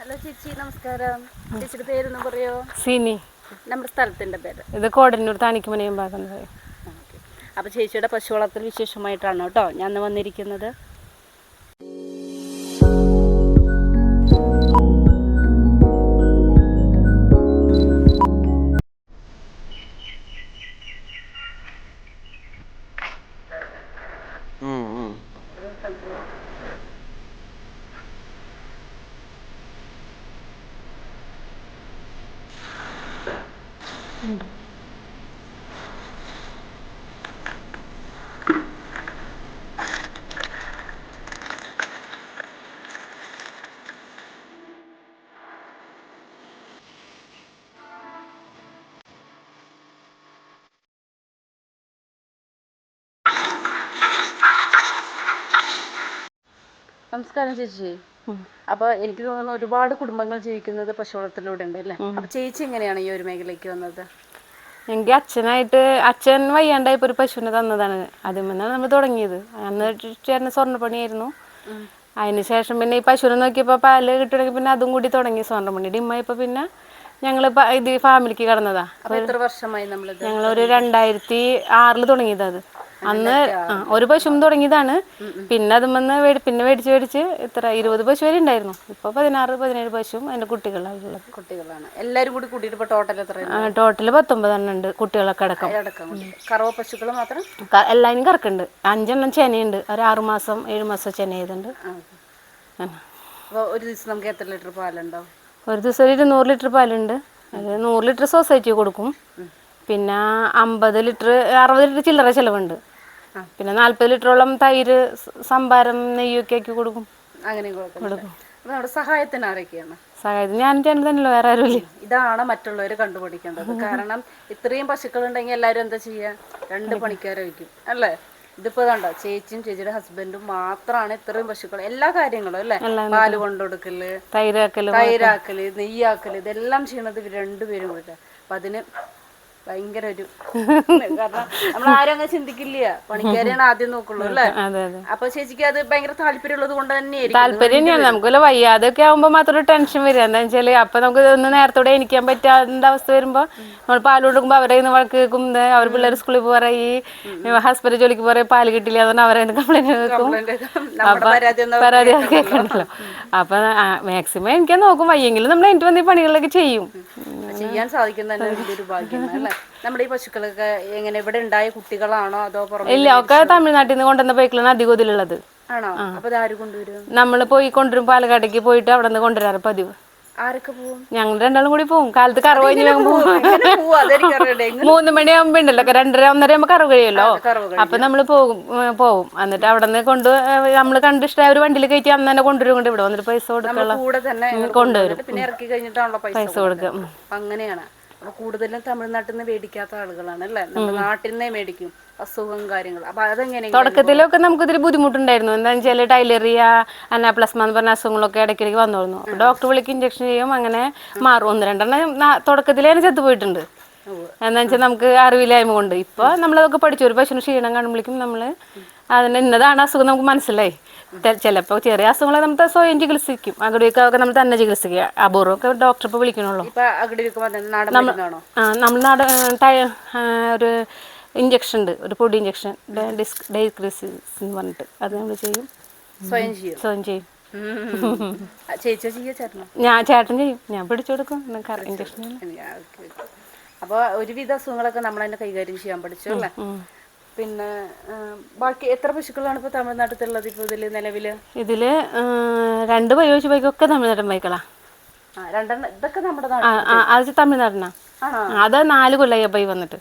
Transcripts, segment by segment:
Hello ചേച്ചി നമസ്കാരം. ചേച്ചിയുടെ പേരൊന്നും പറയോ? സിനി. നമ്മുടെ സ്ഥലത്തിന്റെ പേര്. ഇത് കോടന്നൂർ താണിക്കുമനയും ഭാഗം അപ്പോൾ ചേച്ചിയുടെ പശു വളർത്തൽ വിശേഷമായിട്ടാണ് കേട്ടോ ഞാൻ വന്നിരിക്കുന്നത്. നമസ്കാരം ചേച്ചി അപ്പോൾ എനിക്ക് തോന്നുന്നു ഒരുപാട് കുടുംബങ്ങൾ ജീവിക്കുന്നത് പശു വളർത്തലിലൂടെ ഉണ്ട് അല്ലേ അപ്പോൾ ചേച്ചി എങ്ങനെയാണ് ഈ ഒരു മേഖലയ്ക്ക് വന്നത്? എനിക്ക് അച്ഛനായിട്ട് അച്ഛൻ വയ്യാണ്ടായപ്പോൾ ഒരു പശുവിനെ തന്നതാണ്. അതിൽ നമ്മൾ തുടങ്ങിയത്. അന്ന് ചേട്ടന് സ്വർണപ്പണിയായിരുന്നു. അതിന് ശേഷം പിന്നെ ഈ പശുവിനെ നോക്കിയപ്പോൾ പാൽ കിട്ടണമെങ്കിൽ പിന്നെ അതും കൂടി തുടങ്ങി സ്വർണപ്പണി. ഡിമ്മായപ്പോൾ പിന്നെ ഞങ്ങൾ ഇത് ഫാമിലിക്ക് കടന്നതാ. എത്ര വർഷമായി ഞങ്ങളൊരു രണ്ടായിരത്തി ആറിൽ തുടങ്ങിയത് അത്. അന്ന് ഒരു പശുവും തുടങ്ങിയതാണ്. പിന്നെ അതുമെന്ന് വന്ന് പിന്നെ മേടിച്ച് മേടിച്ച് ഇത്ര ഇരുപത് പശു വരെ ഉണ്ടായിരുന്നു. ഇപ്പൊ പതിനാറ് പതിനേഴ് പശുവും അതിന്റെ കുട്ടികളാണ് കുട്ടികളാണ്. എല്ലാവരും കൂടി കൂട്ടിയിട്ട് ടോട്ടൽ എത്ര ടോട്ടൽ പത്തൊമ്പതെണ്ണം ഉണ്ട് കുട്ടികളൊക്കെ അടക്കം. കറവ പശുക്കൾ മാത്രം? എല്ലാവരും കറക്കുണ്ട്. അഞ്ചെണ്ണം ചെനയുണ്ട് ഒരു ആറു മാസം ഏഴ് മാസം ചെന ചെയ്തുണ്ട് ഒരു ദിവസം നമുക്ക് എത്ര ലിറ്റർ പാലുണ്ടാവും ഒരു ദിവസം ഒരു ഇരുന്നൂറ് ലിറ്റർ പാലുണ്ട്. അത് നൂറ് ലിറ്റർ സൊസൈറ്റി കൊടുക്കും. പിന്നെ അമ്പത് ലിറ്റർ അറുപത് ലിറ്റർ ചില്ലറ ചിലവുണ്ട്. പിന്നെ നാല്പത് ലിറ്ററോളം തൈര് സംഭാരം നെയ്യൊക്കെ ആക്കി കൊടുക്കും. അങ്ങനെ കൊടുക്കും നമ്മുടെ സഹായത്തിന് ആരൊക്കെയാണ്? സഹായത്തിന് ഞാൻ തന്നെയല്ലോ വേറെ ആരുമില്ല ഇതാണ് മറ്റുള്ളവർ കണ്ടുപിടിക്കേണ്ടത്. കാരണം ഇത്രയും പശുക്കൾ ഉണ്ടെങ്കിൽ എല്ലാവരും എന്താ ചെയ്യുക രണ്ട് പണിക്കാരെ വയ്ക്കും അല്ലേ? ഇതിപ്പോ കണ്ടോ ചേച്ചിയും ചേച്ചിയുടെ ഹസ്ബൻഡും മാത്രമാണ് ഇത്രയും പശുക്കൾ എല്ലാ കാര്യങ്ങളും അല്ലെ? പാൽ കൊണ്ടുകൊടുക്കൽ തൈരാക്കൽ തൈരാക്കൽ നെയ്യാക്കൽ ഇതെല്ലാം ചെയ്യണത് രണ്ടുപേരും കൂടെ. അപ്പൊ അതിന് ഭയങ്കര ഒരു കാരണം നമ്മൾ ആരും അങ്ങനെ ചിന്തിക്കില്ല. പണിക്കാരെയാണ് ആദ്യം നോക്കുള്ളൂ അല്ലേ? അപ്പൊ ചേച്ചിക്ക് അത് ഭയങ്കര താല്പര്യമുള്ളത് കൊണ്ട് തന്നെയായിരിക്കും. താല്പര്യം തന്നെയാണ്. നമുക്കല്ല വയ്യാതൊക്കെ ആവുമ്പോ മാത്രം ടെൻഷൻ വരിക. എന്താ വെച്ചാൽ അപ്പൊ നമുക്ക് ഒന്ന് നേരത്തോടെ എണിക്കാൻ പറ്റാത്ത അവസ്ഥ വരുമ്പോ നമ്മൾ പാൽ കൊടുക്കുമ്പോ അവരെ നിന്ന് വഴക്ക് കേൾക്കും. അവർ പിള്ളേർ സ്കൂളിൽ പോകാറ ഈ ഹസ്ബൻഡ് ജോലിക്ക് പോറേ പാൽ കിട്ടില്ല അതുകൊണ്ട് അവരെ കംപ്ലൈന്റ് കേൾക്കും. പരാതി കേൾക്കണ്ടല്ലോ. അപ്പൊ മാക്സിമം എനിക്ക് നോക്കും. വയ്യെങ്കിലും നമ്മൾ എനിക്ക് വന്ന് പണികളിലൊക്കെ ചെയ്യും. ചെയ്യാൻ സാധിക്കുന്ന തന്നെ വലിയൊരു ഭാഗ്യമാണ് നമ്മുടെ ഈ പശുക്കളൊക്കെ എങ്ങനെ ഇവിടെ ഉണ്ടായ കുട്ടികളാണോ അതോ പുറമെ ഇല്ല ഒക്കെ തമിഴ്നാട്ടിൽ നിന്ന് കൊണ്ടുവന്ന ബൈക്കിലാണ് അധികം ഇതിലുള്ളത്. ആണോ? അപ്പൊ ആര് കൊണ്ടുവരും? നമ്മൾ പോയി കൊണ്ടുവരും. പാലക്കാട്ടേക്ക് പോയിട്ട് അവിടെ നിന്ന് കൊണ്ടുവരാറ് പതിവ്. ആരൊക്കെ പോവും? ഞങ്ങൾ രണ്ടാളും കൂടി പോകും കാലത്ത് കറവ് കഴിഞ്ഞ് പോവും. മൂന്ന് മണിയാകുമ്പോ ഉണ്ടല്ലോ രണ്ടര ഒന്നര ആകുമ്പോ കറവ് കഴിയുമല്ലോ. അപ്പൊ നമ്മൾ പോകും പോകും പോവും. എന്നിട്ട് അവിടെ നിന്ന് കൊണ്ട് നമ്മൾ കണ്ടിഷ്ടായ ഒരു വണ്ടിയിൽ കയറ്റി അന്ന് തന്നെ കൊണ്ടുവരും. കൊണ്ട് ഇവിടെ വന്നിട്ട് പൈസ കൊടുക്കുള്ള കൊണ്ടുവരും. പൈസ കൊടുക്കും. അങ്ങനെയാണ്. അപ്പൊ കൂടുതലും തമിഴ്നാട്ടിൽ നിന്ന് മേടിക്കാത്ത ആളുകളാണ് അല്ലേ? നമ്മുടെ നാട്ടിൽ നിന്നേ മേടിക്കും അസുഖം കാര്യങ്ങൾ. അപ്പൊ അതെങ്ങനെ തുടക്കത്തിലൊക്കെ നമുക്ക് ഇതിൽ ബുദ്ധിമുട്ടുണ്ടായിരുന്നു. എന്താണെന്ന് വെച്ചാൽ ടൈലറിയ അനാപ്ലസ്മ എന്ന് പറഞ്ഞ അസുഖങ്ങളൊക്കെ ഇടയ്ക്കിടയ്ക്ക് വന്നിരുന്നു അപ്പോൾ ഡോക്ടർ വിളിക്ക് ഇഞ്ചക്ഷൻ ചെയ്യും അങ്ങനെ മാറും. ഒന്ന് രണ്ടെണ്ണം തുടക്കത്തിൽ തുടക്കത്തിലേ തന്നെ ചത്തു പോയിട്ടുണ്ട്. എന്താ വെച്ചാൽ നമുക്ക് അറിവില്ലായ്മ കൊണ്ട്. ഇപ്പൊ നമ്മളതൊക്കെ പഠിച്ചു. ഒരു പശുവിന് ക്ഷീണം കാണുമ്പോഴേക്കും നമ്മൾ അതിന് ഇന്നതാണ് അസുഖം നമുക്ക് മനസ്സിലായി. ചിലപ്പോൾ ചെറിയ അസുഖങ്ങളെ നമുക്ക് സ്വയം ചികിത്സിക്കും. അകടിയൊക്കെ നമ്മൾ തന്നെ ചികിത്സിക്കുക. അപൂർവമൊക്കെ ഡോക്ടർ ഇപ്പോൾ വിളിക്കണുള്ളൂ. ഇപ്പൊ ആ നമ്മൾ നാട് ഒരു ഇഞ്ചക്ഷൻ ഉണ്ട്. ഒരു പൊടി ഇഞ്ചക്ഷൻ ഡിസ്ക് ഡൈക്രിസിസ് എന്ന് പറഞ്ഞിട്ട്. അത് നമ്മൾ ചെയ്യും. സ്വയം ചെയ്യും. സ്വയം ചെയ്യും. ഞാൻ ചേട്ടൻ ചെയ്യും. ഞാൻ പിടിച്ചു കൊടുക്കും. ഇഞ്ചക്ഷൻ അപ്പോൾ ഒരുവിധ അസുഖങ്ങളൊക്കെ നമ്മൾ തന്നെ കൈകാര്യം ചെയ്യാൻ പഠിച്ചു അല്ലേ? പിന്നെ ബാക്കി എത്ര പശുക്കളാണ് ഇപ്പോൾ തമിഴ്നാട്ടിലുള്ളത് ഇപ്പോൾ ഇതിൽ നിലവിൽ ഇതിൽ രണ്ട് ബയോജ് ബൈക്കൊക്കെ തമിഴ്നാടൻ ബൈക്കളാ രണ്ടെണ്ണം ഇതൊക്കെ നമ്മുടെ അത് തമിഴ്നാടിനാ അത് നാല് കൊല്ലായി ബൈ വന്നിട്ട്.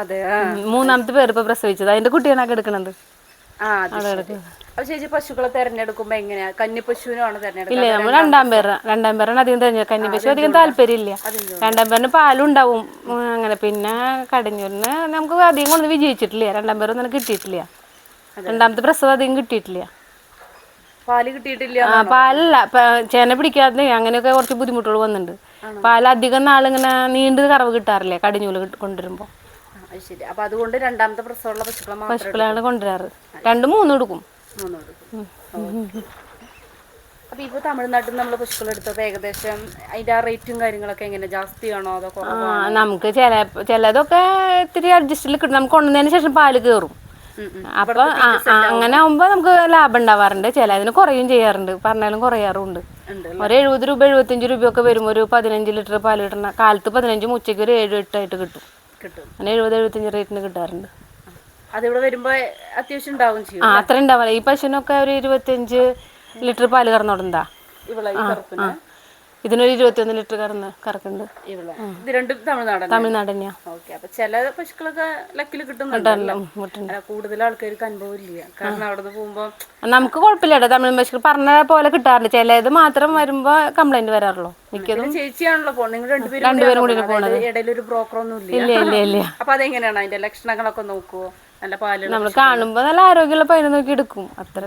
അതെ മൂന്നാമത്തെ പേര് ഇപ്പൊ പ്രസവിച്ചത്. അതിന്റെ കുട്ടിയാണ് എടുക്കണത്. അപ്പോൾ ചേച്ചി പശുക്കളെ തെരഞ്ഞെടുക്കുമ്പോ എങ്ങനെയാ? കന്നിപ്പശുവിനാണ് ഇല്ല നമ്മൾ രണ്ടാം പേര് രണ്ടാം പേരാണ് അധികം തെരഞ്ഞെടുക്കുക കന്നിപ്പശു അധികം താല്പര്യമില്ല. രണ്ടാം പേരിന് പാലും ഉണ്ടാവും അങ്ങനെ. പിന്നെ കടിഞ്ഞൂരിന് നമുക്ക് അധികം കൊണ്ട് വിജയിച്ചിട്ടില്ല. രണ്ടാം പേരൊന്നും കിട്ടിയിട്ടില്ല. രണ്ടാമത്തെ പ്രസവം അധികം കിട്ടിയിട്ടില്ല. പാൽ കിട്ടിയിട്ടില്ല ആ പാലല്ല ചേന പിടിക്കാതെ അങ്ങനെയൊക്കെ കുറച്ച് ബുദ്ധിമുട്ടുകൾ വന്നിട്ടുണ്ട്. പാൽ അധികം നാളിങ്ങനെ നീണ്ടത് കറവ് കിട്ടാറില്ലേ കടിഞ്ഞൂൽ കൊണ്ടുവരുമ്പോ? കൊണ്ടുവരുമ്പോൾ അത് ശരി. അപ്പൊ അതുകൊണ്ട് രണ്ടാമത്തെ പ്രസവമുള്ള പശുക്കളെ മാത്രം പശുക്കളാണ് കൊണ്ടുവരാറ്. രണ്ടും മൂന്നും എടുക്കും. മൂന്ന് കൊടുക്കും അപ്പൊ ഇപ്പൊ തമിഴ്നാട്ടിൽ നമ്മൾ നമ്മൾ പശുക്കൾ എടുത്തത് ഏകദേശം അതിന്റെ റേറ്റും കാര്യങ്ങളൊക്കെ എങ്ങനെ? ജാസ്തിയാണോ അതോ കുറവാണോ? നമുക്ക് ചില ചിലതൊക്കെ ഇത്തിരി അഡ്ജസ്റ്റിൽ കിട്ടും. നമുക്ക് കൊണ്ടുവന്നതിന് ശേഷം പാൽ കയറും. അപ്പൊ അങ്ങനെ ആവുമ്പോ നമുക്ക് ലാഭം ഉണ്ടാവാറുണ്ട്. ചിലതിന് കുറയും ചെയ്യാറുണ്ട്. പറഞ്ഞാലും കുറയാറുണ്ട് ഒരു എഴുപത് രൂപ എഴുപത്തഞ്ച് രൂപയൊക്കെ വരുമ്പോ ഒരു പതിനഞ്ച് ലിറ്റർ പാൽ കിട്ടണ കാലത്ത് പതിനഞ്ചും ഉച്ചയ്ക്ക് ഒരു ഏഴ് എട്ടായിട്ട് കിട്ടും. കിട്ടും. അങ്ങനെ എഴുപത് എഴുപത്തഞ്ച് റേറ്റിന് കിട്ടാറുണ്ട്. അതിവിടെ വരുമ്പോൾ അത്യാവശ്യം ഉണ്ടാവും ചെയ്യും ആ അത്ര ഉണ്ടാവില്ല ഈ പശുവിനൊക്കെ ഒരു ഇരുപത്തിയഞ്ച് ലിറ്റർ പാൽ കറന്നോടുന്നതാ കറുപ്പിന്. ഇതിനൊരു ഇരുപത്തിയൊന്ന് ലിറ്റർ കറന്ന് കറക്കുണ്ട് ഇത് രണ്ടും തമിഴ്നാട് തന്നെയാ? ഓക്കെ അപ്പൊ ചില പശുക്കളൊക്കെ ലക്കിൽ കിട്ടുന്നുണ്ടല്ലോ? കൂടുതൽ ആൾക്കാർക്ക് അനുഭവം ഇല്ല. കാരണം അവിടെ പോകുമ്പോ നമുക്ക് കുഴപ്പമില്ല തമിഴ് പശുക്കൾ പറഞ്ഞ പോലെ കിട്ടാറില്ല. ചിലത് മാത്രം വരുമ്പോ കംപ്ലൈന്റ് വരാറുള്ളൂ. മിക്കതും ചേച്ചിയാണല്ലോ നിങ്ങൾ രണ്ടുപേരും രണ്ടുപേരും കൂടിയാണോ പോണത്? ഇടയിൽ ഒരു ബ്രോക്കർ ഒന്നും ഇല്ല ഇല്ല ഇല്ല. അപ്പൊ അതെങ്ങനെയാണ് അതിന്റെ ലക്ഷണങ്ങളൊക്കെ നോക്കുവോ? നല്ല പാൽ നമ്മൾ കാണുമ്പോ നല്ല ആരോഗ്യമുള്ള പൈന നോക്കി എടുക്കും. അത്ര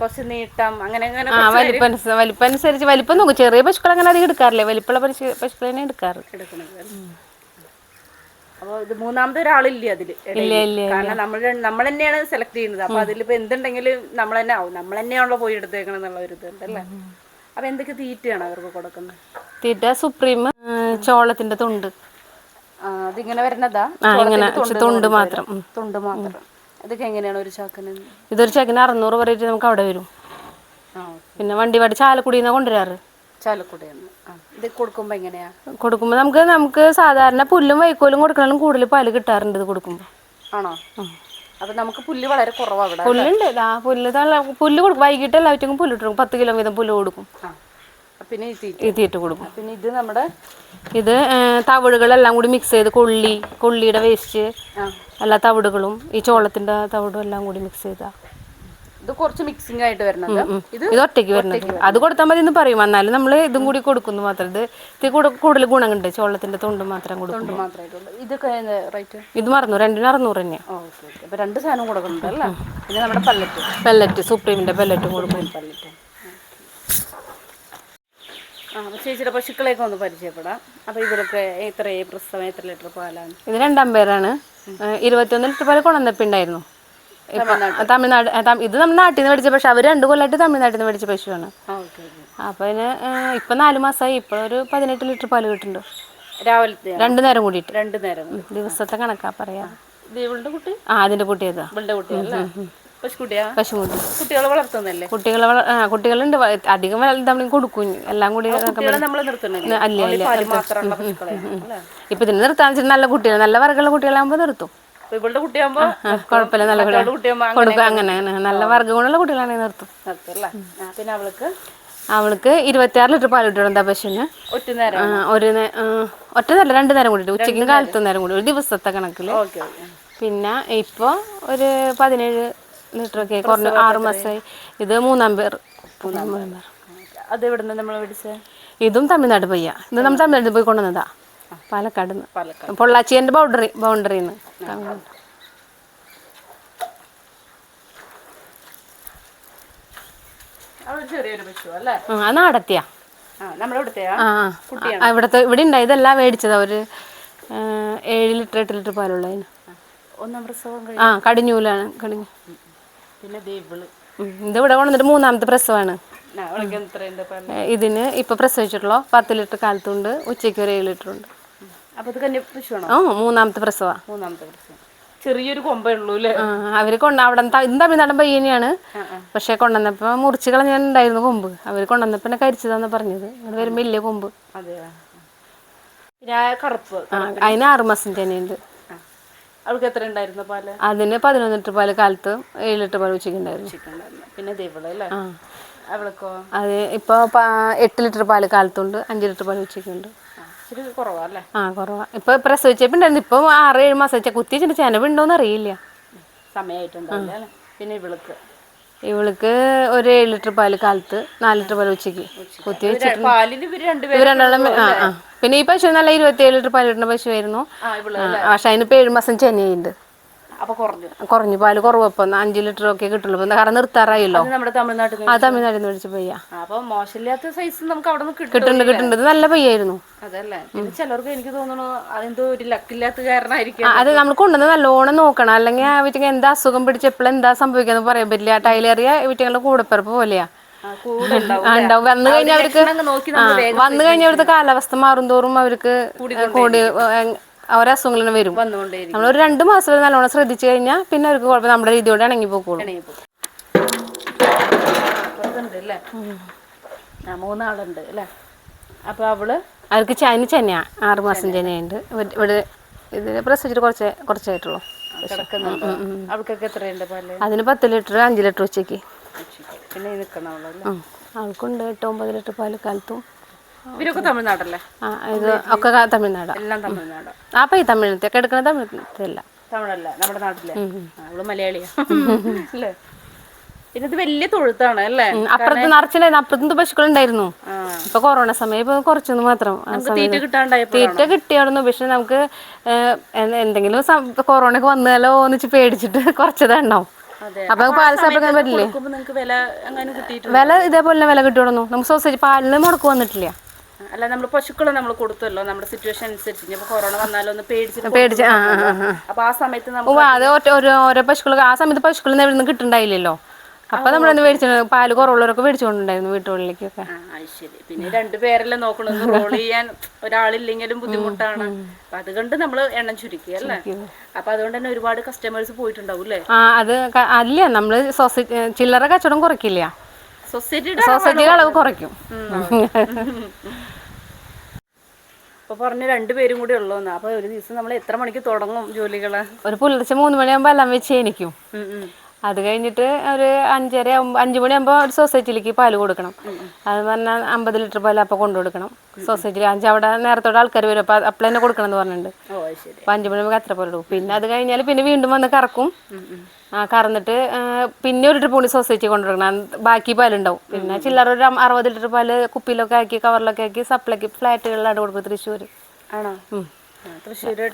കുറച്ച് നീട്ടം അങ്ങനെ അങ്ങനെ ആ വലിപ്പം വലിപ്പം അനുസരിച്ച് വലിപ്പം നോക്കും. ചെറിയ പശുക്കൾ അങ്ങനെ അധികം എടുക്കാറില്ലേ. വലിപ്പമുള്ള പശു പശുക്കൾ തന്നെ എടുക്കാറ്. എടുക്കണത് അപ്പൊ ഇത് മൂന്നാമത് ഒരാളില്ല അതിൽ ഇടയിൽ. ഇല്ല, ഇല്ല, കാരണം നമ്മൾ നമ്മൾ തന്നെയാണ് സെലക്ട് ചെയ്യുന്നത്. അപ്പൊ അതിലിപ്പോ എന്തുണ്ടെങ്കിലും നമ്മൾ തന്നെ ആവും. നമ്മൾ തന്നെയാണല്ലോ പോയി എടുത്തേക്കണം എന്നുള്ള ഒരു ഇതുണ്ട് അല്ലേ? അപ്പൊ എന്തൊക്കെ തീറ്റയാണ് അവർക്ക് കൊടുക്കുന്നത്? തീറ്റ സുപ്രീം ചോളത്തിന്റെ തൊണ്ട്. അതിങ്ങനെ വരുന്നതാ? ഇങ്ങനെ. തുണ്ട് മാത്രം. തുണ്ട് മാത്രം. ഇതൊക്കെ എങ്ങനെയാണ് ഒരു ചാക്കിന്? ഇതൊരു ചാക്കിന് അറുന്നൂറ് പറയിട്ട് നമുക്ക് അവിടെ വരും. പിന്നെ വണ്ടി പാടി ചാലക്കുടിയിൽ നിന്ന് കൊണ്ടുവരാറ് ചാലക്കുടിയാണ് ഇത് കൊടുക്കുമ്പോ എങ്ങനെയാ? കൊടുക്കുമ്പോൾ നമുക്ക് നമുക്ക് സാധാരണ പുല്ലും വൈക്കോലും കൊടുക്കണാലും കൂടുതൽ പാൽ കിട്ടാറുണ്ട് ഇത് കൊടുക്കുമ്പോൾ ആണോ? അപ്പൊ നമുക്ക് പുല്ല് വളരെ കുറവാണ് പുല്ലുണ്ട്. ആ പുല്ല് പുല്ല് കൊടുക്കും. വൈകിട്ട് എല്ലാവറ്റും പുല്ല് കൊടുക്കും. പത്ത് കിലോ വീതം പുല്ല് കൊടുക്കും. പിന്നെ തീറ്റ. കൊടുക്കും. പിന്നെ ഇത് നമ്മുടെ ഇത് തവിടുകളെല്ലാം കൂടി മിക്സ് ചെയ്ത് കൊള്ളി കൊള്ളിയുടെ വേസ്റ്റ് എല്ലാ തവിടുകളും ഈ ചോളത്തിന്റെ തവിടും എല്ലാം കൂടി മിക്സ് ചെയ്താ. ഇത് കുറച്ച് മിക്സിംഗ് ആയിട്ട് വരുന്നത് ഇത് ഒറ്റയ്ക്ക് വരുന്നത് അത് കൊടുത്താൽ മതി എന്ന് പറയും. എന്നാലും നമ്മൾ ഇതും കൂടി കൊടുക്കുന്നു മാത്രം. ഇത് ഇത് കൂടെ കൂടുതൽ ഗുണമുണ്ട് ചോളത്തിന്റെ തൊണ്ട് മാത്രം കൊടുക്കും തൊണ്ട് മാത്രമായിട്ടുള്ളൂ ഇതൊക്കെ റേറ്റ് ഇത് മറന്നു. രണ്ടിന് അറുന്നൂറ് തന്നെയാണ് രണ്ട് സാധനം കൊടുക്കുന്നുണ്ട് അല്ലേ? പിന്നെ നമ്മുടെ പല്ലറ്റ് പെല്ലറ്റ് സുപ്രീമിന്റെ പെല്ലറ്റും കൊടുക്കും. പല്ലറ്റ് ആ ചേച്ചിയുടെ പശുക്കളെയൊക്കെ ഒന്ന് പരിചയപ്പെടാം. അപ്പൊ ഇവരൊക്കെ എത്ര പ്രസവം എത്ര ലിറ്റർ പാലാണ്? ഇത് രണ്ടാം പേരാണ്. ഇരുപത്തിയൊന്ന് ലിറ്റർ പാൽ കൊണ്ടുവന്നപ്പിണ്ടായിരുന്നു തമിഴ്നാട് ഇത് നമ്മുടെ നാട്ടിൽ നിന്ന് മേടിച്ച പക്ഷെ അവർ രണ്ട് കൊല്ലമായിട്ട് തമിഴ്നാട്ടിൽ നിന്ന് മേടിച്ച പശുവാണ്. അപ്പൊ അതിന് ഇപ്പൊ നാല് മാസമായി ഇപ്പൊ ഒരു പതിനെട്ട് ലിറ്റർ പാൽ കിട്ടുന്നുണ്ട്. രാവിലത്തെ രണ്ടു നേരം കൂടിയിട്ട്. രണ്ട് നേരം ദിവസത്തെ കണക്കാ പറയാ. കുട്ടി? ആ അതിന്റെ കുട്ടിയതാ ഏതാ? കുട്ടി കുട്ടികളെ വളർത്തുന്നല്ലേ കുട്ടികളെ കുട്ടികളുണ്ട്. അധികം വലുതാവുമ്പോൾ കൊടുക്കും. എല്ലാം കൂടി അല്ല, അല്ലേ ഇപ്പൊ ഇതിന് നിർത്താൻ വെച്ചാൽ നല്ല കുട്ടികൾ നല്ല വർഗമുള്ള കുട്ടികളാകുമ്പോ നിർത്തും. അപ്പൊ ഇവളുടെ കുട്ടിയാകുമ്പോ കുഴപ്പമില്ല നല്ല കൊടുക്കും അങ്ങനെ നല്ല നല്ല വർഗമുള്ള കുട്ടികളാണെങ്കിൽ നിർത്തും. പിന്നെ അവൾക്ക്? അവൾക്ക് ഇരുപത്തിയാറ് ലിറ്റർ പാൽ കിട്ടും എന്താ പശുവിന്. ഒറ്റ നേരം. ആ, ഒരു ഒറ്റ നേരം രണ്ടു നേരം കൂടി ഉച്ചയ്ക്കും കാലത്തും നേരം കൂടി. ഒരു ദിവസത്തെ കണക്കിൽ പിന്നെ ഇപ്പോൾ ഒരു പതിനേഴ് ലിറ്റർ കുറഞ്ഞു. ആറ് മാസമായി. ഇത് മൂന്നാം പേർ. മൂന്നാം പേർ. അത് എവിടുന്ന് നമ്മൾ മേടിച്ചത് ഇതും തമിഴ്നാട് പയ്യ. ഇത് നമ്മൾ തമിഴ്നാട്ടിൽ പോയി കൊണ്ടുവന്നതാ. പാലക്കാട്. നിന്ന് പാലക്കാട് പൊള്ളാച്ചിന്റെ ബൗണ്ടറി ബൗണ്ടറിന്ന് നാടത്തിയാ. ഇവിടുത്തെ ഇവിടെ ഉണ്ടായി ഇതെല്ലാം മേടിച്ചതാ. ഒരു ഏഴ് ലിറ്റർ എട്ട് ലിറ്റർ പാലുള്ളതിന്. ഒന്നാം പ്രസവം ആ കടിഞ്ഞൂലാണ്. കടിഞ്ഞു. പിന്നെ ദേവിൾ ഉം. ഇത് ഇവിടെ കൊണ്ടുവന്നിട്ട് മൂന്നാമത്തെ പ്രസവമാണ്. ഇതിന് ഇപ്പൊ പ്രസവിച്ചിട്ടുള്ള പത്ത് ലിറ്റർ കാലത്തുണ്ട് ഉച്ചയ്ക്ക് ഒരു ഏഴ് ലിറ്റർ ഉണ്ട്. ആ മൂന്നാമത്തെ പ്രസവ. മൂന്നാമത്തെ പ്രസവം. ചെറിയൊരു കൊമ്പേ ഉള്ളൂ അല്ലേ? അവർ കൊണ്ട അവിടെ തമിഴ്നാടൻ പയ്യനെയാണ് പക്ഷെ കൊണ്ടുവന്നപ്പോ മുറിച്ച് കളഞ്ഞിട്ടുണ്ടായിരുന്നു കൊമ്പ്. അവർ കൊണ്ടുവന്നപ്പോ എന്നെ കരിച്ചതാന്ന് പറഞ്ഞത്. ഇവിടെ വരുമ്പോ ഇല്ലേ കൊമ്പ്. അതിന് ആറുമാസം തന്നെയുണ്ട്. അവൾക്ക് എത്ര ഉണ്ടായിരുന്നു പാൽ? അതിന് പതിനൊന്ന് ലിറ്റർ പാൽ കാലത്ത് ഏഴ് ലിറ്റർ പാൽ ഉച്ചയ്ക്ക് ഉണ്ടായിരുന്നു ചിക്കൻ ഉണ്ടായിരുന്നു പിന്നെ ദേവിൾ അല്ലേ അവൾക്കോ? അത് ഇപ്പോൾ എട്ട് ലിറ്റർ പാൽ കാലത്തുണ്ട് അഞ്ച് ലിറ്റർ പാൽ ഉച്ചയ്ക്കുണ്ട് ഇച്ചിരി കുറവാ അല്ലേ? ആ കുറവാ. ഇപ്പൊ പ്രസവിച്ചപ്പോണ്ടായിരുന്നു ഇപ്പൊ ആറ് ഏഴ് മാസം വെച്ചാൽ കുത്തി വെച്ചിട്ട് ചെനവുണ്ടോന്ന് അറിയില്ല. സമയമായിട്ടുണ്ടാവില്ല അല്ലേ? പിന്നെ ഇവൾക്ക്? ഇവൾക്ക് ഒരു ഏഴ് ലിറ്റർ പാൽ കാലത്ത് നാല് ലിറ്റർ പാൽ ഉച്ചയ്ക്ക് കുത്തി വെച്ചിട്ട് പാലിന് ഇവർ രണ്ടുപേരും ഇവർ രണ്ടാളും ആ ആ. പിന്നെ ഈ പശു നല്ല ഇരുപത്തിയേഴ് ലിറ്റർ പാൽ കിട്ടുന്ന പശുവായിരുന്നു. ആ ഇവൾ ആ, പക്ഷെ അതിനിപ്പോ ഏഴ് മാസം ചെനയുണ്ട്. അപ്പൊ കുറഞ്ഞു. പാൽ പാൽ കുറവപ്പം അഞ്ച് ലിറ്റർ ഒക്കെ കിട്ടുള്ളൂ. ഇപ്പം കാരണം നിർത്താറായല്ലോ. ആ തമിഴ്നാട്ടിൽ നിന്ന് മേടിച്ച പയ്യ. മോശമില്ലാത്ത സൈസ് നമുക്ക് അവിടെ കിട്ടുന്നുണ്ട് കിട്ടുന്നുണ്ട്. നല്ല പയ്യായിരുന്നു. അതല്ലേ. പിന്നെ ചിലർക്ക് എനിക്ക് തോന്നുന്നു അതെന്തോ ഒരു ലക്കില്ലാത്ത കാരണമായിരിക്കും ആ, അത് നമ്മൾ കൊണ്ടുവന്ന് നല്ലോണം നോക്കണം. അല്ലെങ്കിൽ ആ വീട്ടിൽ എന്താ അസുഖം പിടിച്ച് എപ്പോഴും എന്താ സംഭവിക്കാന്ന് പറയാൻ പറ്റില്ല. ടൈലേറിയ വീട്ടുകളുടെ കൂടപ്പിറപ്പ് പോലെയാ. ഉണ്ടാവും. വന്നു കഴിഞ്ഞാൽ അവർക്ക് വന്നു കഴിഞ്ഞാൽ അവർക്ക് കാലാവസ്ഥ മാറും അവർക്ക് കൂടി ഓരോ അസുഖങ്ങളും വരും. നമ്മളൊരു നമ്മൾ ഒരു രണ്ട് മാസം വരെ നല്ലോണം ശ്രദ്ധിച്ചു കഴിഞ്ഞാൽ പിന്നെ അവർക്ക് കുഴപ്പം നമ്മുടെ രീതിയോടെ ഇണങ്ങി പോക്കോളും. മൂന്നാളുണ്ട് അല്ലേ അപ്പൊ അവൾ അവർക്ക് ചനി ചെനയാ ആറ് മാസം ചെനയുണ്ട് ഇവിടെ- ഇത് ഇതിന് പ്രസവിച്ചിട്ട് കുറച്ച് കുറച്ചായിട്ടുള്ളൂ. അവൾക്കൊക്കെ എത്രയുണ്ട് അതിന് പത്ത് ലിറ്റർ അഞ്ച് ലിറ്റർ ഉച്ചയ്ക്ക്. പിന്നെ ആൾക്കുണ്ട് എട്ട് ഒമ്പത് ലിറ്റർ പാൽ കാലത്തും. ഇവരൊക്കെ തമിഴ്നാടല്ലേ? ആ ഇത് ഒക്കെ ക- തമിഴ്നാടാ. എല്ലാം തമിഴ്നാട്. ആ അപ്പം ഈ തമിഴത്തൊക്കെ എടുക്കണ തമിഴത്തല്ല തമിഴല്ല നമ്മുടെ നാട്ടിലെ. അവൾ മലയാളിയാ. അല്ലേ? പിന്നെ ഇത് വലിയ തൊഴുത്താണ് അല്ലേ? അപ്പുറത്ത് നിറച്ചിട്ടുണ്ടായിരുന്നു അപ്പുറത്തും പശുക്കളുണ്ടായിരുന്നു ആ. ഇപ്പൊ കൊറോണ സമയം ഇപ്പൊ കുറച്ചൊന്ന് മാത്രം ആ നമുക്ക് സമയത്ത് തീറ്റ കിട്ടാണ്ടായപ്പോ തീറ്റ കിട്ടിയായിരുന്നു പക്ഷെ നമുക്ക് ഏഹ്, എന്ത് എന്തെങ്കിലും കൊറോണ ഒക്കെ വന്നാലോ എന്ന് വെച്ച് പേടിച്ചിട്ട് കുറച്ചത് ഉണ്ടാവും അപ്പൊ പാൽ സപ്ലിക്കാൻ പറ്റില്ലേ വില ഇതേപോലെ തന്നെ വില കിട്ടിയോളൂ നമുക്ക് സോസേജ് പാലിന് മുടക്ക് വന്നിട്ടില്ല. അല്ല നമ്മൾ പശുക്കളെ നമ്മൾ കൊടുത്തല്ലോ. നമ്മുടെ സിറ്റുവേഷൻ അനുസരിച്ച്. കൊറോണ വന്നാലോ ഒന്ന് പേടിച്ച് ആ അപ്പൊ ആ സമയത്ത് ഓരോ പശുക്കൾ ആ സമയത്ത് പശുക്കളിൽ നിന്ന് കിട്ടുണ്ടായില്ലല്ലോ. അപ്പൊ നമ്മളൊന്ന് മേടിച്ചു പാൽ കുറവുള്ളവരൊക്കെ മേടിച്ചുകൊണ്ടുണ്ടായിരുന്നു വീട്ടുകളിലേക്കൊക്കെ. ശരി. പിന്നെ രണ്ടുപേരല്ലേ നോക്കണമെന്ന് റോൾ ചെയ്യാൻ ഒരാളില്ലെങ്കിലും ബുദ്ധിമുട്ടാണ്. അപ്പൊ അതുകൊണ്ട് നമ്മൾ എണ്ണം ചുരുക്കി അല്ലേ? അപ്പൊ അതുകൊണ്ട് തന്നെ ഒരുപാട് കസ്റ്റമേഴ്സ് പോയിട്ടുണ്ടാവും അല്ലേ? ആ അത് അല്ല നമ്മൾ സൊസൈറ്റി ചില്ലറ കച്ചവടം കുറയ്ക്കില്ല. സൊസൈറ്റിയുടെ സൊസൈറ്റിയുടെ അളവ് കുറയ്ക്കും. അപ്പൊ പറഞ്ഞ രണ്ടുപേരും കൂടി ഉള്ളൂന്ന് അപ്പൊ ഒരു ദിവസം നമ്മൾ എത്ര മണിക്ക് തുടങ്ങും ജോലികൾ? ഒരു പുലർച്ചെ മൂന്ന് മണിയാകുമ്പോ എല്ലാം വെച്ച് എനിക്കും. അത് കഴിഞ്ഞിട്ട് ഒരു അഞ്ചര ആകുമ്പോൾ അഞ്ച് മണിയാകുമ്പോൾ ഒരു സൊസൈറ്റിയിലേക്ക് പാൽ കൊടുക്കണം. അത് പറഞ്ഞാൽ അമ്പത് ലിറ്റർ പാൽ അപ്പോൾ കൊണ്ടു കൊടുക്കണം. സൊസൈറ്റിയിൽ അഞ്ച് അവിടെ നേരത്തോടെ ആൾക്കാർ വരും. അപ്പോൾ അപ്പോൾ തന്നെ കൊടുക്കണം എന്ന് പറഞ്ഞിട്ടുണ്ട് അപ്പോൾ അഞ്ച് മണിയാകുമ്പോൾ അത്ര പാൽ കൊടുക്കും പിന്നെ അത് കഴിഞ്ഞാൽ പിന്നെ വീണ്ടും വന്ന് കറക്കും. ആ കറന്നിട്ട് പിന്നെ ഒരു ട്രിപ്പ് കൂടി സൊസൈറ്റി കൊണ്ടുവരണം ബാക്കി പാലുണ്ടാവും. പിന്നെ ചില്ലറ ഒരു അറുപത് ലിറ്റർ പാൽ കുപ്പിയിലൊക്കെ ആക്കി കവറിലൊക്കെ ആക്കി സപ്ലൈക്ക് ഫ്ലാറ്റുകളിലാണ് കൊടുക്കും തൃശ്ശൂർ ആണോ?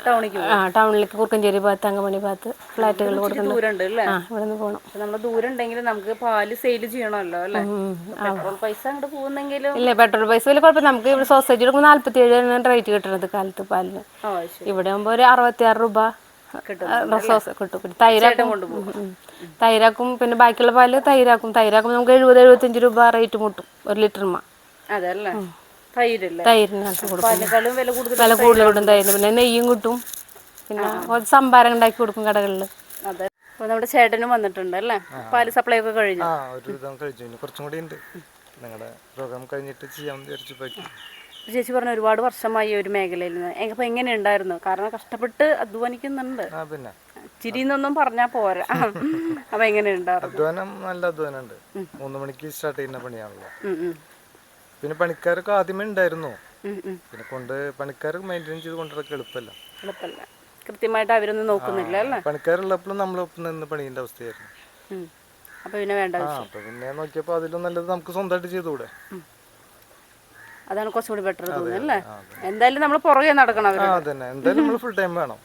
ടൗണിക്ക് ആ ടൗണിലേക്ക് കുറുക്കഞ്ചേരി ഭാഗത്ത് അങ്കമണി ഭാഗത്ത് ഫ്ലാറ്റുകൾ കൊടുക്കുന്നുണ്ട് ദൂരം ഉണ്ട് ആ ഇവിടെ നിന്ന് പോകണം നമ്മൾ നമ്മൾ ദൂരം ഉണ്ടെങ്കിൽ നമുക്ക് പാൽ സെയിൽ ചെയ്യണമല്ലോ അല്ലേ? പെട്രോൾ പൈസ അങ്ങോട്ട് പോകുന്നെങ്കിലും ഇല്ല പെട്രോൾ പൈസ വലിയ കുഴപ്പമില്ല. നമുക്ക് ഇവിടെ സൊസൈറ്റി എടുക്കുമ്പോൾ നാല്പത്തി ഏഴ് റേറ്റ് കിട്ടുന്നത് കാലത്ത് പാലിന്. ഇവിടെ ആകുമ്പോൾ ഒരു അറുപത്തി ആറ് രൂപ കിട്ടും. പിന്നെ തൈരാക്കും. തൈരാക്കും പിന്നെ ബാക്കിയുള്ള പാൽ തൈരാക്കും. തൈരാക്കും നമുക്ക് എഴുപത് എഴുപത്തഞ്ച് രൂപ റേറ്റ് മുട്ടും ഒരു ലിറ്റർ മാ. അതെ അല്ലേ തൈരല്ലേ? തൈരിന് അത് കൊടുക്കും. വില കൂടുതൽ തൈരിന്. പിന്നെ നെയ്യും കിട്ടും. പിന്നെ കുറച്ച് സംഭാരം ഉണ്ടാക്കി കൊടുക്കും കടകളിൽ അതെ. നമ്മുടെ ചേട്ടനും വന്നിട്ടുണ്ട് അല്ലേ? പാൽ സപ്ലൈ ഒക്കെ കഴിഞ്ഞു? ആ ഒരു വിധം കഴിച്ചു. ഇനി കുറച്ചും കൂടി ഉണ്ട്. നിങ്ങളുടെ പ്രോഗ്രാം കഴിഞ്ഞിട്ട് ചെയ്യാമെന്ന് വിചാരിച്ചു പറ്റും ചേച്ചി പറഞ്ഞ ഒരുപാട് വർഷമായി ഈ ഒരു മേഖലയിൽ നിന്ന് അപ്പൊ എങ്ങനെ ഉണ്ടായിരുന്നു? കാരണം കഷ്ടപ്പെട്ട് അധ്വാനിക്കുന്നുണ്ട്. ആ പിന്നെ. ചിരിന്നൊന്നും പറഞ്ഞാ പോരാ. അപ്പൊ എങ്ങനെ ഉണ്ടായിരുന്നു? അധ്വാനം നല്ല അധ്വാനം ഉണ്ട് മൂന്ന് മണിക്ക് സ്റ്റാർട്ട് ചെയ്യുന്ന പണിയാണല്ലോ. പിന്നെ പണിക്കാരൊക്കെ ആദ്യമേ ഉണ്ടായിരുന്നു. പിന്നെ കൊണ്ട് പണിക്കാർ മെയിന്റെയിൻ ചെയ്ത് കൊണ്ടുവരൊക്കെ എളുപ്പമല്ല. എളുപ്പമല്ല. കൃത്യമായിട്ട് അവരൊന്നും നോക്കുന്നില്ല അല്ലേ? പണിക്കാരുള്ളപ്പോഴും നമ്മളൊപ്പം നിന്ന് പണിയേണ്ട അവസ്ഥയായിരുന്നു. അപ്പൊ പിന്നെ വേണ്ട ആ അപ്പൊ പിന്നെ നോക്കിയപ്പോൾ അതിലും നല്ലത് നമുക്ക് സ്വന്തമായിട്ട് ചെയ്തുകൂടെ? അതാണ് കുറച്ചുകൂടി ബെറ്റർ തോന്നുന്നത് അല്ലേ? എന്തായാലും നമ്മൾ പുറകെ നടക്കണം ആ അതന്നെ. എന്തായാലും നമ്മൾ ഫുൾ ടൈം വേണം.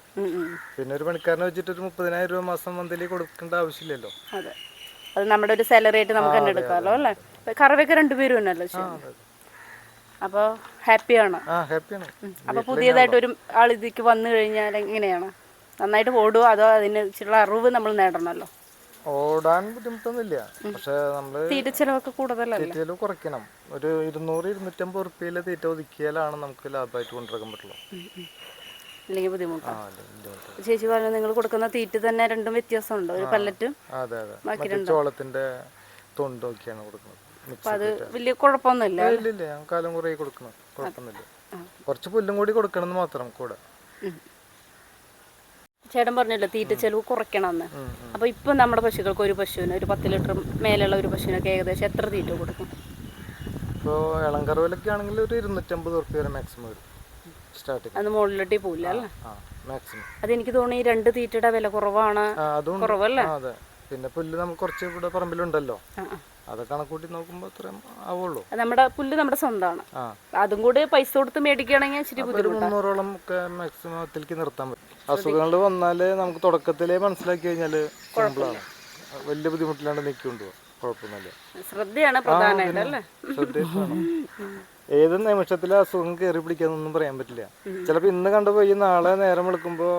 പിന്നെ ഒരു പണിക്കാരനെ വെച്ചിട്ട് ഒരു മുപ്പതിനായിരം രൂപ മാസം മന്ത്ലി കൊടുക്കേണ്ട ആവശ്യമില്ലല്ലോ. അതെ. അത് നമ്മുടെ ഒരു സാലറി ആയിട്ട് നമുക്ക് തന്നെ എടുക്കാമല്ലോ അല്ലേ? കറവയൊക്കെ രണ്ടുപേരും ഉണ്ടല്ലോ അപ്പൊ അപ്പോൾ ഹാപ്പിയാണ്. അപ്പൊ അപ്പോൾ പുതിയതായിട്ട് ഒരു ആൾ ഇതിക്ക് വന്നു കഴിഞ്ഞാൽ എങ്ങനെയാണ്? നന്നായിട്ട് ഓടുക അതോ അതിന് ചില അറിവ് നമ്മൾ നേടണമല്ലോ? ഓടാൻ ബുദ്ധിമുട്ടൊന്നുമില്ല. പക്ഷെ നമ്മൾ തീറ്റ ചെലവൊക്കെ കൂടുതലല്ലേ? കുറയ്ക്കണം. ഒരു ഇരുന്നൂറ് ഇരുന്നൂറ്റമ്പത് റുപ്യയിലെ തീറ്റ ഒതുക്കിയാലാണ് നമുക്ക് ലാഭമായിട്ട് കൊണ്ടുവരാൻ പറ്റുള്ളൂ. അല്ലെങ്കിൽ ബുദ്ധിമുട്ടാണ്. ചേച്ചി പറഞ്ഞു നിങ്ങൾ കൊടുക്കുന്ന തീറ്റ തന്നെ രണ്ടും വ്യത്യാസമുണ്ട്. ഒരു പല്ലറ്റും ചോളത്തിന്റെ തൊണ്ടൊക്കെയാണ് കൊടുക്കുന്നത്. മിക്സ് അത് വലിയ കുഴപ്പമൊന്നുമില്ല ഇല്ല ഇല്ല ഞാൻ കാലം കുറേ കൊടുക്കണം. കുഴപ്പമൊന്നുമില്ല. കുറച്ച് പുല്ലും കൂടി കൊടുക്കണം മാത്രം കൂടെ. ചേട്ടൻ പറഞ്ഞല്ലോ തീറ്റ ചെലവ് കുറയ്ക്കണമെന്ന്. അപ്പൊ ഇപ്പൊ നമ്മുടെ പശുക്കൾക്ക് ഒരു പശുവിന് ഒരു പത്ത് ലിറ്റർ മേലുള്ള ഒരു പശുവിനൊക്കെ ഏകദേശം എത്ര തീറ്റ കൊടുക്കും? ഇപ്പോൾ ഇളം കറവിലൊക്കെ ആണെങ്കിൽ ഒരു ഇരുന്നൂറ്റമ്പത് റുപ്യ വരെ മാക്സിമം വരും. സ്റ്റാർട്ടിങ് അത് മുകളിലോട്ടേ പോവില്ല അല്ലേ? മാക്സിമം അതെനിക്ക് തോന്നി ഈ രണ്ട് തീറ്റയുടെ വില കുറവാണ്. കുറവല്ലേ? പിന്നെ പുല്ല് നമുക്ക് കുറച്ച് ഇവിടെ പറമ്പിലുണ്ടല്ലോ. അത് കണക്കൂട്ടി നോക്കുമ്പോൾ ഇത്രയും ആവുള്ളൂ. നമ്മുടെ പുല്ല് നമ്മുടെ സ്വന്തമാണ് അതും കൂടി പൈസ കൊടുത്ത് മേടിക്കുകയാണെങ്കിൽ ഇച്ചിരി മുന്നൂറോളം ഒക്കെ മാക്സിമത്തിലേക്ക് നിർത്താൻ പറ്റും. അസുഖങ്ങൾ വന്നാൽ നമുക്ക് തുടക്കത്തിലേ മനസ്സിലാക്കി കഴിഞ്ഞാൽ സിമ്പിളാണ് വലിയ ബുദ്ധിമുട്ടില്ലാണ്ട് നിൽക്കുന്നുണ്ട് കുഴപ്പമൊന്നുമില്ല. ശ്രദ്ധയാണ് പ്രധാനമായിട്ട് ഏത് നിമിഷത്തിലെ അസുഖം കയറി പിടിക്കാന്നൊന്നും പറയാൻ പറ്റില്ല. ചിലപ്പോ ഇന്ന് കണ്ടുപോയി നാളെ നേരം വിളിക്കുമ്പോ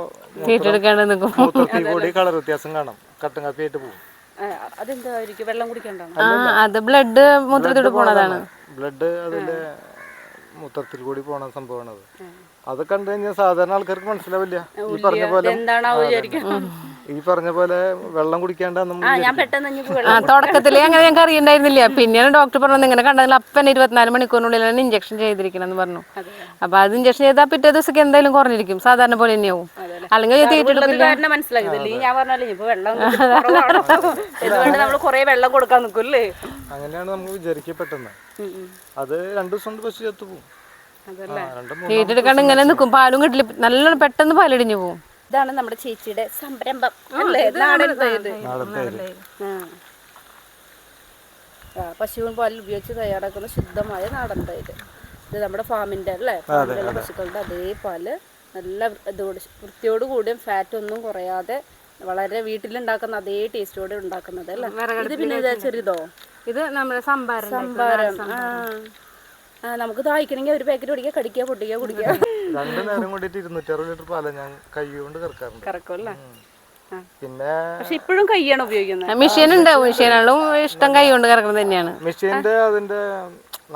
കൂടി കളർ വ്യത്യാസം കാണാം. കട്ടൻ കാപ്പി ആയിട്ട് പോകും. അതെന്തായിരിക്കും വെള്ളം കുടിക്കണ്ടാണ്? ആ അത് ബ്ലഡ് മൂത്രത്തിലൂടെ പോണതാണ്. ബ്ലഡ് അതിന്റെ മൂത്രത്തിൽ കൂടി പോണ സംഭവമാണ് അത് അത് കണ്ടു കഴിഞ്ഞാൽ സാധാരണ ആൾക്കാർക്ക് മനസ്സിലാവില്ല. ഈ പറഞ്ഞ പോലെ എന്താണോ വിചാരിക്കും. ഈ പറഞ്ഞ പോലെ വെള്ളം കുടിക്കാണ്ട് ഞാൻ പെട്ടെന്ന് ആ തുടക്കത്തിലേ അങ്ങനെ ഞങ്ങൾക്ക് അറിയണ്ടായിരുന്നില്ല. പിന്നെയാണ് ഡോക്ടർ പറഞ്ഞത് ഇങ്ങനെ കണ്ടതിൽ അപ്പൻ ഇരുപത്തിനാല് മണിക്കൂറിനുള്ളിലാണ് ഇഞ്ചക്ഷൻ ചെയ്തിരിക്കണം എന്ന് പറഞ്ഞു. അപ്പൊ അത് ഇഞ്ചക്ഷൻ ചെയ്താൽ പിറ്റേ ദിവസമൊക്കെ എന്തായാലും കുറഞ്ഞിരിക്കും. സാധാരണ പോലെ തന്നെയാവും. അല്ലെങ്കിൽ തീറ്റെടുക്കില്ല ഞാൻ ഇപ്പൊ വെള്ളം നമ്മൾ കുറെ വെള്ളം കൊടുക്കാൻ നിൽക്കൂല്ലേ അങ്ങനെയാണ് നമുക്ക് വിചാരിക്കപ്പെട്ടത് അത് രണ്ടു ദിവസം കൊണ്ട് പശു ചത്തു പോകും ആ, രണ്ട് മൂന്ന് തീറ്റെടുക്കാണ്ട് ഇങ്ങനെ നിൽക്കും. പാലും കിട്ടില്ല. നല്ലോണം പെട്ടെന്ന് പാലിടിഞ്ഞു പോകും ഇതാണ് നമ്മുടെ ചേച്ചിയുടെ സംരംഭം അല്ലേ? നാടൻ തൈര്. പശുവിൻ പാലിൽ ഉപയോഗിച്ച് തയ്യാറാക്കുന്ന ശുദ്ധമായ നാടൻ തൈര്. ഇത് നമ്മുടെ ഫാമിന്റെ അല്ലേ? ഫാമിലുള്ള പശുക്കളുടെ അതേ പാൽ നല്ല ഇതോട് വൃത്തിയോട് കൂടിയും ഫാറ്റ് ഒന്നും കുറയാതെ വളരെ വീട്ടിലുണ്ടാക്കുന്ന അതേ ടേസ്റ്റോടെ ഉണ്ടാക്കുന്നത് അല്ലേ? ഇത് പിന്നെ ചെറിയതോ ചെറുതോ? ഇത് നമ്മുടെ സംഭാരം സംഭാരം നമുക്ക് ദാഹിക്കണമെങ്കിൽ ഒരു പാക്കറ്റ് കുടിക്കുക കടിക്കുക പൊട്ടിക്കുക കുടിക്കുക രണ്ടു നേരം കൂടിയിട്ട് ഇരുന്നൂറ്ററുപത് ലിറ്റർ പാല ഞാൻ കൈ കൊണ്ട് കറക്കാറുണ്ട്. കറക്കുമല്ലേ പിന്നെ പക്ഷെ ഇപ്പോഴും കൈയാണ് ഉപയോഗിക്കുന്നത്. മെഷീൻ ഉണ്ടാവും മെഷീനാളും ഇഷ്ടം കൈ കൊണ്ട് കറക്കുന്നത് തന്നെയാണ്. മെഷീന്റെ അതിന്റെ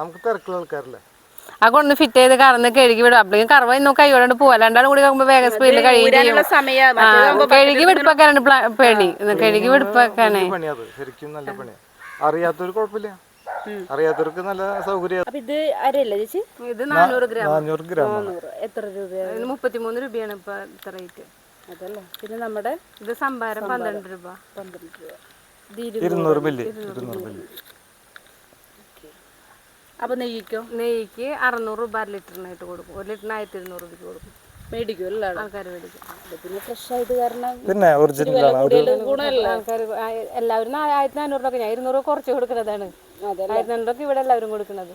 നമുക്ക് തിരക്കുള്ള ആൾക്കാരല്ലേ? ആ കൊണ്ട് ഫിറ്റ് ചെയ്ത് കറന്ന് കഴുകി വിടും. അപ്പോഴേക്കും കറവ ഇന്നും കൈയോടെ പോവാ. രണ്ടാളും കൂടി ആകുമ്പോൾ വേഗം സ്പീഡിൽ കഴുകി കഴുകി വെടുപ്പാക്കാനാണ് പേടി. കഴുകി വെടുപ്പാക്കാനേ അറിയാത്തൊരു ശരിക്കും നല്ല പണിയാ. അറിയാത്തവർ കുഴപ്പമില്ല. അറിയാത്തവർക്ക് നല്ല സൗകര്യം അപ്പൊ ഇത് അരയല്ലേ ചേച്ചി? ഇത് നാനൂറ് ഗ്രാം. നാനൂറ് ഗ്രാം എത്ര രൂപയാണ്? മുപ്പത്തിമൂന്ന് രൂപയാണ് ഇപ്പൊ ഇത്ര റേറ്റ് അതല്ലേ. പിന്നെ നമ്മുടെ ഇത് സംഭാരം പന്ത്രണ്ട് രൂപ. പന്ത്രണ്ട് രൂപ. ഇരുന്നൂറ് മില്ലി ഇരുന്നൂറ് മില്ലി. അപ്പൊ നെയ്യിക്കോ? നെയ്യ്ക്ക് അറുന്നൂറ് രൂപ അര ലിറ്ററിനായിട്ട് കൊടുക്കും. ഒരു ലിറ്ററിന് ആയിരത്തി ഇരുന്നൂറ് രൂപയ്ക്ക് കൊടുക്കും. മേടിക്കും അല്ലേ ആൾക്കാർ മേടിക്കും. പിന്നെ ഫ്രഷ് ആയിട്ട് കാരണം പിന്നെ ആൾക്കാർ എല്ലാവരും ആയിരത്തി നാനൂറ് രൂപ ഞാൻ ഇരുന്നൂറ് കുറച്ച് കൊടുക്കുന്നതാണ്. ആയിരത്തി നാനൂറ് രൂപ ഇവിടെ എല്ലാവരും കൊടുക്കുന്നത്.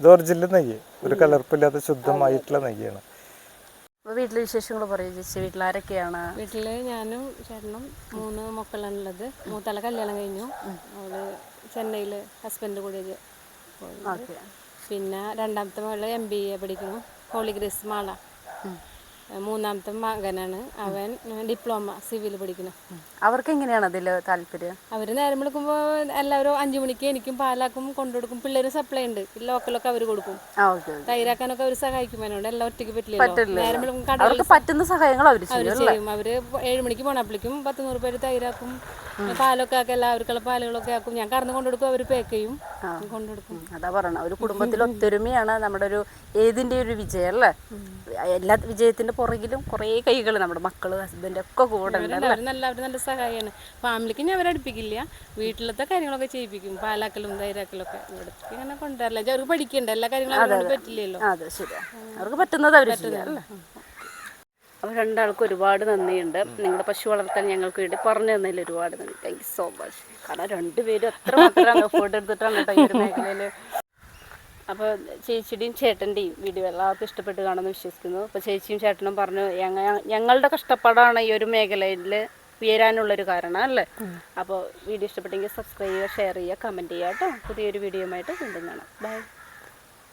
ഇത് ഒറിജിനൽ നെയ്യ്. ഒരു കലർപ്പില്ലാത്ത ശുദ്ധമായിട്ടുള്ള നെയ്യാണ്. വീട്ടിലെ വിശേഷങ്ങൾ പറയൂ ചേച്ചി. വീട്ടിൽ ആരൊക്കെയാണ്? വീട്ടിൽ ഞാനും ചേട്ടനും മൂന്ന് മക്കളാണുള്ളത്. മൂത്താളെ കല്യാണം കഴിഞ്ഞു. അവൾ ചെന്നൈയിൽ ഹസ്ബൻഡ് കൂടി പിന്നെ രണ്ടാമത്തെ മകൾ എം ബി എ പഠിക്കുന്നു. Holy grace Mala. 응. മൂന്നാമത്തെ മകനാണ്. അവൻ ഡിപ്ലോമ സിവിൽ പഠിക്കണം അവർക്ക് എങ്ങനെയാണ് അതിൽ താല്പര്യം? അവർ നേരം വിളിക്കുമ്പോൾ എല്ലാവരും അഞ്ചു മണിക്ക് എനിക്കും പാലാക്കും കൊണ്ടുകൊടുക്കും. പിള്ളേരും സപ്ലൈ ഉണ്ട്. ലോക്കലൊക്കെ അവർ കൊടുക്കും. തൈരാക്കാനൊക്കെ അവർ സഹായിക്കും അതിനോട് എല്ലാം ഒറ്റയ്ക്ക് പറ്റില്ല. പറ്റുന്ന സഹായങ്ങൾ അവർ ചെയ്യും അവർ അവർ ഏഴ് മണിക്ക് പോണപ്പോഴേക്കും പത്ത് നൂറ് പേര് തൈരാക്കും. പാലൊക്കെ ആക്കും. എല്ലാവർക്കുള്ള പാലുകളൊക്കെ ആക്കും. ഞാൻ കറന്ന് കൊണ്ടുകൊടുക്കും. അവർ പാക്ക് ചെയ്യും. കൊണ്ടുകൊടുക്കും. അതാ പറയണ ഒരു കുടുംബത്തിൽ ഒത്തൊരുമയാണ്. നമ്മുടെ ഒരു ഏതിന്റെ ഒരു വിജയം അല്ലേ? എല്ലാ വിജയത്തിന്റെ പുറകിലും കുറേ കൈകൾ നമ്മുടെ മക്കൾ ഹസ്ബൻഡ് ഒക്കെ കൂടെ അല്ലേ? നല്ല അവർ നല്ല സഹായമാണ് ഫാമിലിക്ക് ഞാൻ അവരെ അടുപ്പിക്കില്ല. വീട്ടിലത്തെ കാര്യങ്ങളൊക്കെ ചെയ്യിപ്പിക്കും. പാലാക്കലും തൈരാക്കലും ഒക്കെ ഇവിടത്തേക്ക് ഇങ്ങനെ കൊണ്ടുവരില്ല അവർക്ക് പഠിക്കണ്ട. എല്ലാ കാര്യങ്ങളും അവരോട് പറ്റില്ലല്ലോ. അതെ ശരിയാ. അവർക്ക് പറ്റുന്നത് അവർ അല്ലേ? അപ്പോൾ രണ്ടാൾക്കും ഒരുപാട് നന്ദിയുണ്ട്. നിങ്ങളുടെ പശു വളർത്താൻ ഞങ്ങൾക്ക് വേണ്ടി പറഞ്ഞു തന്നതിൽ ഒരുപാട് നന്ദി. താങ്ക് യു സോ മച്ച് കാരണം രണ്ടുപേരും എത്ര മാത്രം എഫേർട്ട് എടുത്തിട്ടാണ് കേട്ടോ ഈ ഒരു മേഖലയിൽ അപ്പോൾ ചേച്ചിയുടെയും ചേട്ടന്റെയും വീഡിയോ എല്ലാവർക്കും ഇഷ്ടപ്പെട്ട് കാണുമെന്ന് വിശ്വസിക്കുന്നു. അപ്പോൾ ചേച്ചിയും ചേട്ടനും പറഞ്ഞു ഞങ്ങ- ഞങ്ങളുടെ കഷ്ടപ്പാടാണ് ഈ ഒരു മേഖലയിൽ ഉയരാനുള്ളൊരു കാരണം അല്ലേ? അപ്പോൾ വീഡിയോ ഇഷ്ടപ്പെട്ടെങ്കിൽ സബ്സ്ക്രൈബ് ചെയ്യുക ഷെയർ ചെയ്യുക കമന്റ് ചെയ്യുക കേട്ടോ. പുതിയൊരു വീഡിയോയുമായിട്ട് വീണ്ടും കാണാം. ബൈ